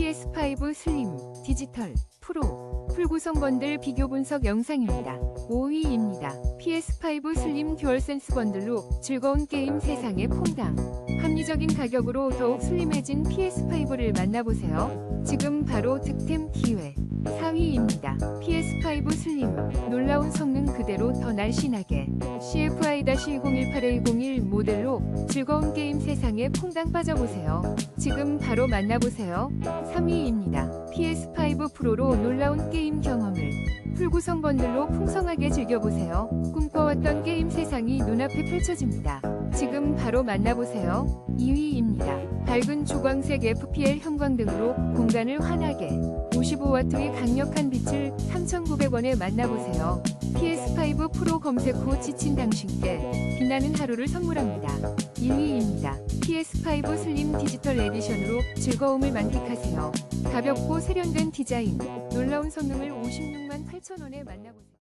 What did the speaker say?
PS5 슬림, 디지털, 프로, 풀구성 번들 비교 분석 영상입니다. 5위입니다. PS5 슬림 듀얼센스 번들로 즐거운 게임 세상에 퐁당. 합리적인 가격으로 더욱 슬림해진 PS5를 만나보세요. 지금 바로 득템 기회. 4위입니다. PS5 슬림. 그대로 더 날씬하게. CFI-018101 모델로 즐거운 게임 세상에 퐁당 빠져보세요. 지금 바로 만나보세요. 3위입니다. PS5 프로로 놀라운 게임 경험을 풀구성 번들로 풍성하게 즐겨보세요. 꿈꿔왔던 게임 세상이 눈앞에 펼쳐집니다. 지금 바로 만나보세요. 2위입니다. 밝은 주광색 FPL 형광등으로 공간을 환하게 55와트의 강력한 빛을 3,900원에 만나보세요. PS5 프로 검색 후 지친 당신께 빛나는 하루를 선물합니다. 1위입니다. PS5 슬림 디지털 에디션으로 즐거움을 만끽하세요. 가볍고 세련된 디자인, 놀라운 성능을 56만 8천원에 만나보세요.